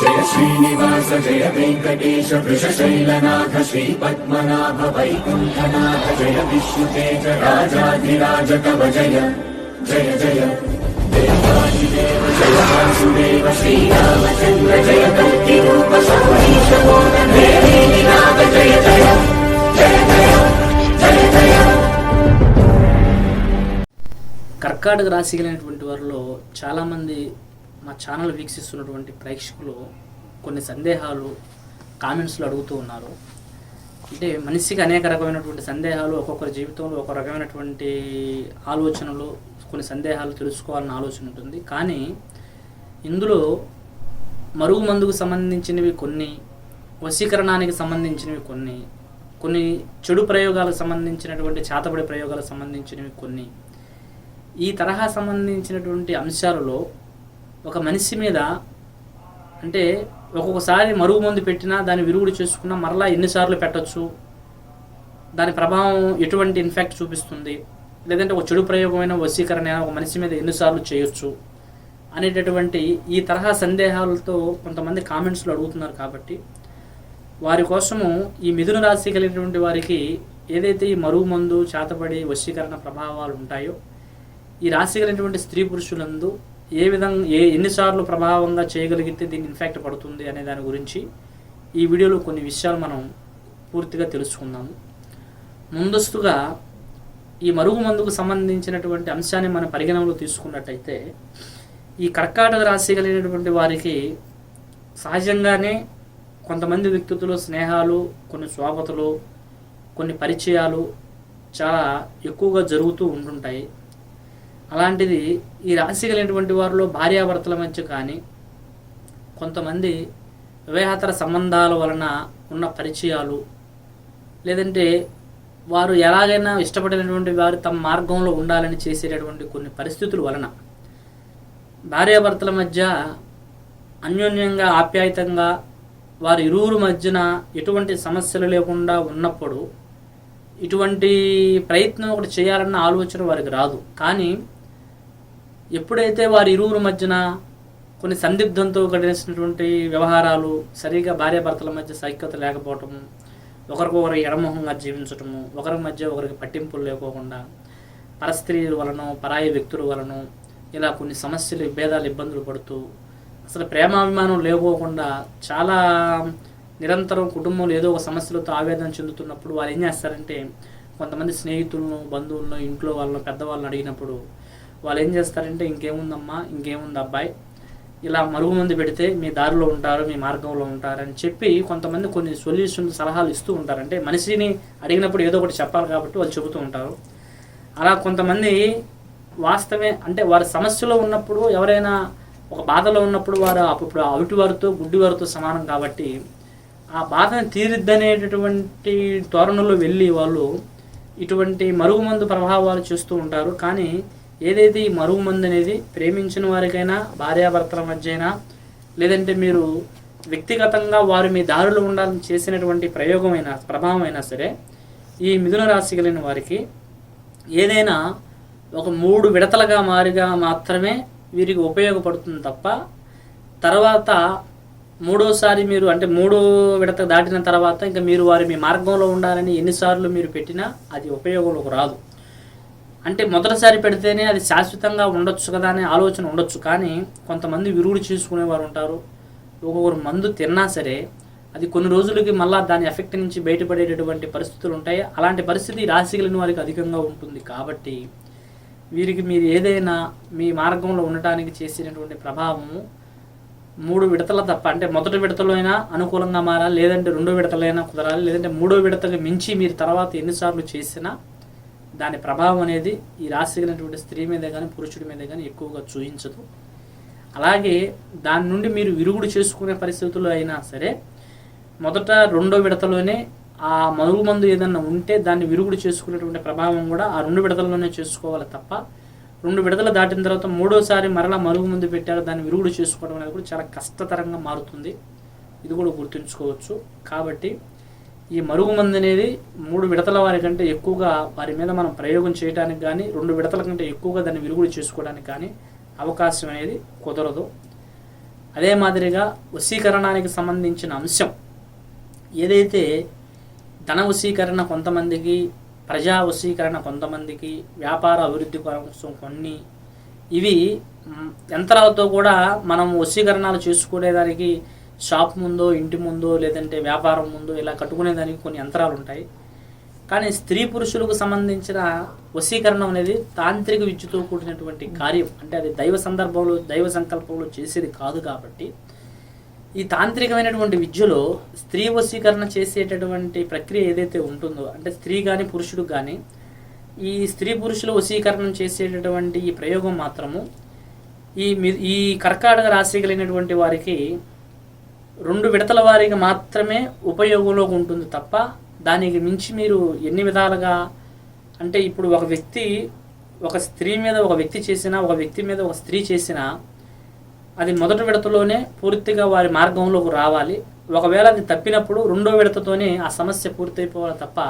జయ శ్రీనివాస జయ వెంకటేశ వృషశైలనాథ శ్రీ పద్మనాభ వైకుంఠనాథ జయ విష్ణుతేజ రాజాధిరాజ కవ జయ జయ జయ. దేవాదిదేవ జయ వాసుదేవ శ్రీరామచంద్ర జయ కల్కి రూప సౌరీశ నాథ జయ జయ జయ. జయ జయ జయ. కర్కాటక రాశి కలిగినటువంటి వారిలో చాలామంది మా ఛానల్ వీక్షిస్తున్నటువంటి ప్రేక్షకులు కొన్ని సందేహాలు కామెంట్స్లో అడుగుతూ ఉన్నారు. అంటే మనిషికి అనేక రకమైనటువంటి సందేహాలు ఒక్కొక్కరి జీవితంలో ఒక రకమైనటువంటి ఆలోచనలు కొన్ని సందేహాలు తెలుసుకోవాలన్న ఆలోచన ఉంటుంది. కానీ ఇందులో మరుగు మందుకు సంబంధించినవి కొన్ని వశీకరణానికి సంబంధించినవి కొన్ని కొన్ని చెడు ప్రయోగాలకు సంబంధించినటువంటి చేతబడి ప్రయోగాలకు సంబంధించినవి కొన్ని. ఈ తరహా సంబంధించినటువంటి అంశాలలో ఒక మనిషి మీద అంటే ఒక్కొక్కసారి మరుగు మందు పెట్టినా దాన్ని విరుగుడు చేసుకున్నా మరలా ఎన్నిసార్లు పెట్టొచ్చు. దాని ప్రభావం ఎటువంటి ఇన్ఫెక్ట్ చూపిస్తుంది? లేదంటే ఒక చెడు ప్రయోగమైన వశీకరణ ఒక మనిషి మీద ఎన్నిసార్లు చేయొచ్చు? అనేటటువంటి ఈ తరహా సందేహాలతో కొంతమంది కామెంట్స్లో అడుగుతున్నారు కాబట్టి వారి కోసము ఈ మిథున రాశి కలిగినటువంటి వారికి ఏదైతే ఈ మరుగు మందు చేతబడి వశీకరణ ప్రభావాలు ఉంటాయో ఈ రాశి కలిగినటువంటి స్త్రీ పురుషులందు ఏ విధంగా ఏ ఎన్నిసార్లు ప్రభావంగా చేయగలిగితే దీన్ని ఇన్ఫెక్ట్ పడుతుంది అనే దాని గురించి ఈ వీడియోలో కొన్ని విషయాలు మనం పూర్తిగా తెలుసుకుందాము ముందస్తుగా ఈ మరుగు మందుకు సంబంధించినటువంటి అంశాన్ని మనం పరిగణనలో తీసుకున్నట్టయితే ఈ కర్కాటక రాశి కలిగినటువంటి వారికి సహజంగానే కొంతమంది వ్యక్తులతో స్నేహాలు కొన్ని స్వాగతలు కొన్ని పరిచయాలు చాలా ఎక్కువగా జరుగుతూ ఉంటుంటాయి. అలాంటిది ఈ రాశి కలిగినటువంటి వారిలో భార్యాభర్తల మధ్య కానీ కొంతమంది వివాహేతర సంబంధాల వలన ఉన్న పరిచయాలు లేదంటే వారు ఎలాగైనా ఇష్టపడినటువంటి వారు తమ మార్గంలో ఉండాలని చేసేటటువంటి కొన్ని పరిస్థితుల వలన భార్యాభర్తల మధ్య అన్యోన్యంగా ఆప్యాయతంగా వారి ఇరువురు మధ్యన ఎటువంటి సమస్యలు లేకుండా ఉన్నప్పుడు ఇటువంటి ప్రయత్నం ఒకటి చేయాలన్న ఆలోచన వారికి రాదు. కానీ ఎప్పుడైతే వారి ఇరువురు మధ్యన కొన్ని సందిగ్ధంతో గడిచినటువంటి వ్యవహారాలు సరిగా భార్యాభర్తల మధ్య సైక్యత లేకపోవటము ఒకరికొకరు ఎడమొహంగా జీవించటము ఒకరి మధ్య ఒకరికి పట్టింపులు లేకోకుండా పరస్త్రీల వలన పరాయి వ్యక్తుల వలన ఇలా కొన్ని సమస్యలు భేదాలు ఇబ్బందులు పడుతూ అసలు ప్రేమాభిమానం లేకోకుండా చాలా నిరంతరం కుటుంబంలో ఏదో ఒక సమస్యలతో ఆవేదన చెందుతున్నప్పుడు వాళ్ళు ఏం చేస్తారంటే కొంతమంది స్నేహితులను బంధువులను ఇంట్లో వాళ్ళను పెద్దవాళ్ళని అడిగినప్పుడు వాళ్ళు ఏం చేస్తారంటే ఇంకేముందమ్మా ఇంకేముంది అబ్బాయి? ఇలా మరుగు మంది పెడితే మీ దారిలో ఉంటారు మీ మార్గంలో ఉంటారని చెప్పి కొంతమంది కొన్ని సొల్యూషన్ సలహాలు ఇస్తూ ఉంటారు అంటే మనిషిని అడిగినప్పుడు ఏదో ఒకటి చెప్పాలి కాబట్టి వాళ్ళు చెబుతూ ఉంటారు. అలా కొంతమంది వాస్తవే అంటే వారి సమస్యలో ఉన్నప్పుడు ఎవరైనా ఒక బాధలో ఉన్నప్పుడు వారు అప్పుడు అవిటి వారితో గుడ్డి వారితో సమానం కాబట్టి ఆ బాధను తీరిద్దనేటటువంటి ధోరణిలో వెళ్ళి వాళ్ళు ఇటువంటి మరుగుమందు ప్రభావాలు చేస్తూ ఉంటారు. కానీ ఏదైతే ఈ మరుగుమందు అనేది ప్రేమించిన వారికైనా భార్యాభర్తల మధ్య అయినా లేదంటే మీరు వ్యక్తిగతంగా వారు మీ దారిలో ఉండాలని చేసినటువంటి ప్రయోగమైన ప్రభావం అయినా సరే ఈ మిథున రాశి కలిగిన వారికి ఏదైనా ఒక మూడు విడతలుగా మారిగా మాత్రమే వీరికి ఉపయోగపడుతుంది తప్ప తర్వాత మూడోసారి మీరు అంటే మూడో విడత దాటిన తర్వాత ఇంకా మీరు వారి మీ మార్గంలో ఉండాలని ఎన్నిసార్లు మీరు పెట్టినా అది ఉపయోగంలోకి రాదు. అంటే మొదటిసారి పెడితేనే అది శాశ్వతంగా ఉండొచ్చు కదా అనే ఆలోచన ఉండొచ్చు కానీ కొంతమంది విరుగుడు చేసుకునేవారు ఉంటారు. ఒక్కొక్కరు మందు తిన్నా సరే అది కొన్ని రోజులకి మళ్ళీ దాని ఎఫెక్ట్ నుంచి బయటపడేటటువంటి పరిస్థితులు ఉంటాయి. అలాంటి పరిస్థితి రాశి కలిగిన వారికి అధికంగా ఉంటుంది. కాబట్టి వీరికి మీరు ఏదైనా మీ మార్గంలో ఉండటానికి చేసినటువంటి ప్రభావము మూడు విడతల తప్ప అంటే మొదటి విడతలో అయినా అనుకూలంగా మారాలి లేదంటే రెండో విడతలైనా కుదరాలి లేదంటే మూడో విడతకు మించి మీరు తర్వాత ఎన్నిసార్లు చేసినా దాని ప్రభావం అనేది ఈ రాశి కలిగినటువంటి స్త్రీ మీద కానీ పురుషుడి మీద కానీ ఎక్కువగా చూపించదు అలాగే దాని నుండి మీరు విరుగుడు చేసుకునే పరిస్థితుల్లో అయినా సరే మొదట రెండో విడతలోనే ఆ మరుగు మందు ఏదన్నా ఉంటే దాన్ని విరుగుడు చేసుకునేటువంటి ప్రభావం కూడా ఆ రెండు విడతల్లోనే చేసుకోవాలి తప్ప రెండు విడతలు దాటిన తర్వాత మూడోసారి మరలా మరుగు మందు పెట్టారు దాన్ని విరుగుడు చేసుకోవడం అనేది కూడా చాలా కష్టతరంగా మారుతుంది. ఇది కూడా గుర్తుంచుకోవచ్చు. కాబట్టి ఈ మరుగు మందు అనేది మూడు విడతల వారి కంటే ఎక్కువగా వారి మీద మనం ప్రయోగం చేయడానికి కానీ రెండు విడతల కంటే ఎక్కువగా దాన్ని విరుగుడు చేసుకోవడానికి కానీ అవకాశం అనేది కుదరదు. అదే మాదిరిగా వశీకరణానికి సంబంధించిన అంశం. ఏదైతే ధన వశీకరణ కొంతమందికి ప్రజా వశీకరణ కొంతమందికి వ్యాపార అభివృద్ధి కోసం కొన్ని ఇవి యంత్రాలతో కూడా మనం వశీకరణాలు చేసుకునేదానికి షాప్ ముందో ఇంటి ముందో లేదంటే వ్యాపారం ముందో ఇలా కట్టుకునే దానికి కొన్ని యంత్రాలు ఉంటాయి. కానీ స్త్రీ పురుషులకు సంబంధించిన వశీకరణం అనేది తాంత్రిక విద్యతో కూడినటువంటి కార్యం. అంటే అది దైవ సందర్భంలో దైవ సంకల్పంలో చేసేది కాదు కాబట్టి. ఈ తాంత్రికమైనటువంటి విద్యలో స్త్రీ వశీకరణ చేసేటటువంటి ప్రక్రియ ఏదైతే ఉంటుందో అంటే స్త్రీ కానీ పురుషుడు కానీ ఈ స్త్రీ పురుషుల వశీకరణం చేసేటటువంటి ఈ ప్రయోగం మాత్రము ఈ ఈ కర్కాటక రాశి కలిగినటువంటి వారికి రెండు విడతల వారికి మాత్రమే ఉపయోగంలో ఉంటుంది తప్ప దానికి మించి మీరు ఎన్ని విధాలుగా అంటే ఇప్పుడు ఒక వ్యక్తి ఒక స్త్రీ మీద ఒక వ్యక్తి చేసినా ఒక వ్యక్తి మీద ఒక స్త్రీ చేసినా అది మొదటి విడతలోనే పూర్తిగా వారి మార్గంలోకి రావాలి. ఒకవేళ అది తప్పినప్పుడు రెండో విడతతోనే ఆ సమస్య పూర్తయిపోవాలి తప్ప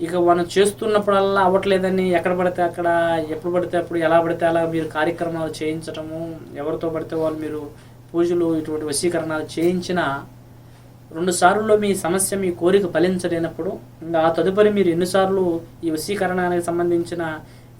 ఇక మనం చేస్తున్నప్పుడల్లా అవ్వట్లేదని ఎక్కడ పడితే అక్కడ ఎప్పుడు పడితే అప్పుడు ఎలా పడితే అలా మీరు కార్యక్రమాలు చేయించటము ఎవరితో పడితే వాళ్ళు మీరు పూజలు ఇటువంటి వశీకరణాలు చేయించిన రెండు సార్లు మీ సమస్య మీ కోరిక ఫలించలేనప్పుడు ఇంకా ఆ తదుపరి మీరు ఎన్నిసార్లు ఈ వశీకరణానికి సంబంధించిన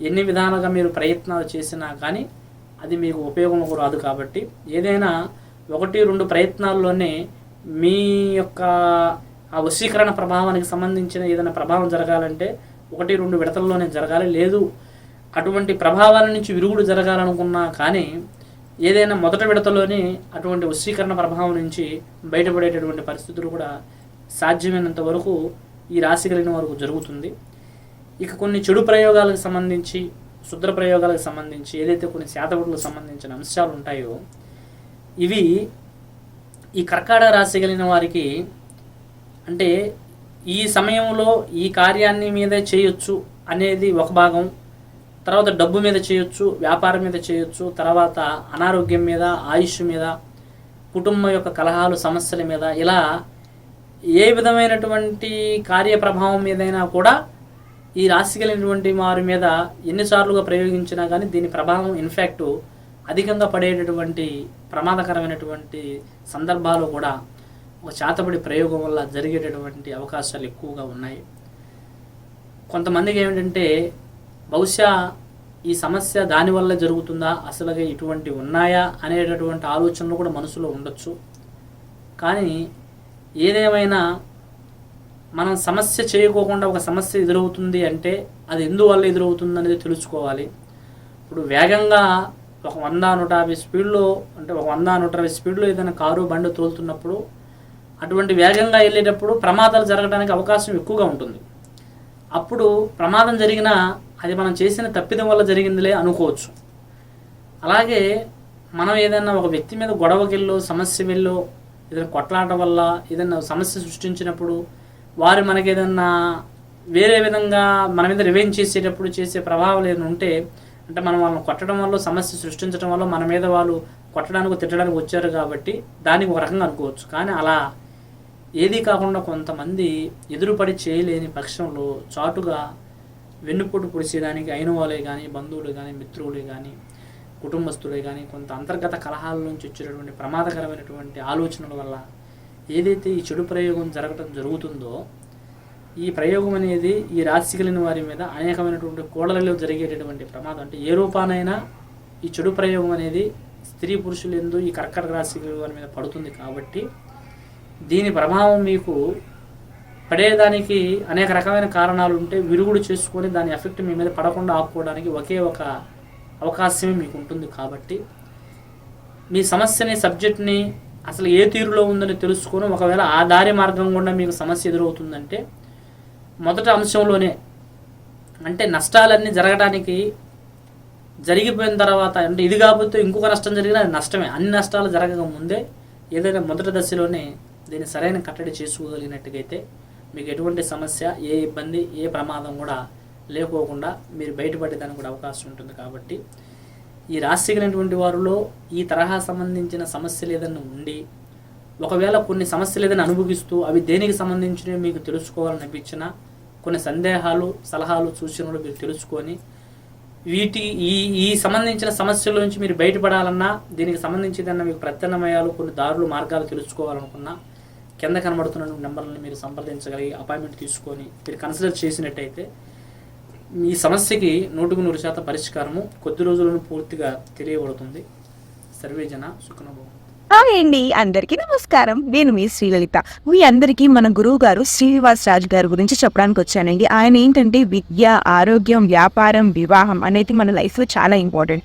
ఎన్ని విధాలుగా మీరు ప్రయత్నాలు చేసినా కానీ అది మీకు ఉపయోగం రాదు కాబట్టి ఏదైనా ఒకటి రెండు ప్రయత్నాల్లోనే మీ యొక్క ఆ వశీకరణ ప్రభావానికి సంబంధించిన ఏదైనా ప్రభావం జరగాలంటే ఒకటి రెండు విడతల్లోనే జరగాలి. లేదు అటువంటి ప్రభావాల నుంచి విరుగుడు జరగాలనుకున్నా కానీ ఏదైనా మొదటి విడతలోనే అటువంటి వశీకరణ ప్రభావం నుంచి బయటపడేటటువంటి పరిస్థితులు కూడా సాధ్యమైనంత వరకు ఈ రాశి కలిగిన వరకు జరుగుతుంది. ఇక కొన్ని చెడు ప్రయోగాలకు సంబంధించి శుద్ర ప్రయోగాలకు సంబంధించి ఏదైతే కొన్ని శాతవుడులకు సంబంధించిన అంశాలు ఉంటాయో ఇవి ఈ కర్కాడ రాశి కలిగిన వారికి అంటే ఈ సమయంలో ఈ కార్యాన్ని మీదే చేయొచ్చు అనేది ఒక భాగం. తర్వాత డబ్బు మీద చేయొచ్చు వ్యాపారం మీద చేయొచ్చు తర్వాత అనారోగ్యం మీద ఆయుష్ మీద కుటుంబం యొక్క కలహాలు సమస్యల మీద ఇలా ఏ విధమైనటువంటి కార్యప్రభావం మీదైనా కూడా ఈ రాశి కలిగినటువంటి వారి మీద ఎన్నిసార్లుగా ప్రయోగించినా కానీ దీని ప్రభావం ఇన్ఫ్యాక్ట్ అధికంగా పడేటటువంటి ప్రమాదకరమైనటువంటి సందర్భాలు కూడా ఒక చేతబడి ప్రయోగం వల్ల జరిగేటటువంటి అవకాశాలు ఎక్కువగా ఉన్నాయి. కొంతమందికి ఏమిటంటే బహుశా ఈ సమస్య దానివల్ల జరుగుతుందా? అసలుగా ఇటువంటి ఉన్నాయా? అనేటటువంటి ఆలోచనలు కూడా మనసులో ఉండొచ్చు. కానీ ఏదేమైనా మనం సమస్య చేయకోకుండా ఒక సమస్య ఎదురవుతుంది అంటే అది ఎందువల్ల ఎదురవుతుంది అనేది తెలుసుకోవాలి. ఇప్పుడు వేగంగా ఒక వంద నూట యాభై స్పీడ్లో అంటే ఒక వంద నూట యాభై స్పీడ్లో ఏదైనా కారు బండి తోలుతున్నప్పుడు అటువంటి వేగంగా వెళ్ళేటప్పుడు ప్రమాదాలు జరగడానికి అవకాశం ఎక్కువగా ఉంటుంది. అప్పుడు ప్రమాదం జరిగినా అది మనం చేసిన తప్పిదం వల్ల జరిగిందిలే అనుకోవచ్చు. అలాగే మనం ఏదైనా ఒక వ్యక్తి మీద గొడవకెళ్ళో సమస్య వెళ్ళో ఏదైనా కొట్లాట వల్ల ఏదైనా సమస్య సృష్టించినప్పుడు వారు మనకి ఏదన్నా వేరే విధంగా మన మీద రివెంజ్ చేసేటప్పుడు చేసే ప్రభావాలు ఏదైనా ఉంటే అంటే మనం వాళ్ళని కొట్టడం వల్ల సమస్య సృష్టించడం వల్ల మన మీద వాళ్ళు కొట్టడానికి తిట్టడానికి వచ్చారు కాబట్టి దానికి ఒక రకంగా అనుకోవచ్చు. కానీ అలా ఏది కాకుండా కొంతమంది ఎదురుపడి చేయలేని పక్షంలో చాటుగా వెన్నుపోటు పొడిచేదానికి అయిన వాళ్ళే కానీ బంధువులే కానీ మిత్రులు కానీ కుటుంబస్తులే కానీ కొంత అంతర్గత కలహాల నుంచి వచ్చేటటువంటి ప్రమాదకరమైనటువంటి ఆలోచనల వల్ల ఏదైతే ఈ చెడు ప్రయోగం జరగటం జరుగుతుందో ఈ ప్రయోగం అనేది ఈ రాశి కలిగిన వారి మీద అనేకమైనటువంటి కోడలలో జరిగేటటువంటి ప్రమాదం. అంటే ఏ రూపానైనా ఈ చెడు ప్రయోగం అనేది స్త్రీ పురుషులు ఎందు ఈ కర్కటక రాశి వారి మీద పడుతుంది కాబట్టి దీని ప్రభావం మీకు పడేదానికి అనేక రకమైన కారణాలు ఉంటే విరుగుడు చేసుకొని దాని ఎఫెక్ట్ మీ మీద పడకుండా ఆపుకోవడానికి ఒకే ఒక అవకాశమే మీకు ఉంటుంది కాబట్టి మీ సమస్యని సబ్జెక్ట్ని అసలు ఏ తీరులో ఉందని తెలుసుకొని ఒకవేళ ఆ దారి మార్గం గుండా మీకు సమస్య ఎదురవుతుందంటే మొదటి అంశంలోనే అంటే నష్టాలన్నీ జరగడానికి జరిగిపోయిన తర్వాత అంటే ఇది కాకపోతే ఇంకొక నష్టం జరిగినా అది నష్టమే. అన్ని నష్టాలు జరగక ముందే ఏదైనా మొదటి దశలోనే దీన్ని సరైన కట్టడి చేసుకోగలిగినట్టుగైతే మీకు ఎటువంటి సమస్య ఏ ఇబ్బంది ఏ ప్రమాదం కూడా లేకోకుండా మీరు బయటపడేదానికి కూడా అవకాశం ఉంటుంది కాబట్టి ఈ రాశి కలిగినటువంటి వారిలో ఈ తరహా సంబంధించిన సమస్యలు ఏదైనా ఉండి ఒకవేళ కొన్ని సమస్యలు ఏదైనా అనుభవిస్తూ అవి దేనికి సంబంధించినవి మీకు తెలుసుకోవాలనిపించినా కొన్ని సందేహాలు సలహాలు సూచనలు మీరు తెలుసుకొని వీటి ఈ ఈ సంబంధించిన సమస్యల నుంచి మీరు బయటపడాలన్నా దీనికి సంబంధించిందన్న మీకు ప్రత్యామ్నాయాలు కొన్ని దారులు మార్గాలు తెలుసుకోవాలనుకున్నా కింద కనబడుతున్న నెంబర్లను మీరు సంప్రదించగలిగి అపాయింట్మెంట్ తీసుకొని మీరు కన్సిడర్ చేసినట్టయితే మీ సమస్యకి నూటుకు నూరు శాతం పరిష్కారము కొద్ది రోజులను పూర్తిగా తెలియబడుతుంది. సర్వేజన సుఖనుభవం. హాయ్ అండి అందరికీ నమస్కారం. నేను మీ శ్రీలలిత. మీ అందరికీ మన గురువు గారు శ్రీనివాస్ రాజు గారి గురించి చెప్పడానికి వచ్చానండి. ఆయన ఏంటంటే విద్య ఆరోగ్యం వ్యాపారం వివాహం అనేది మన లైఫ్లో చాలా ఇంపార్టెంట్.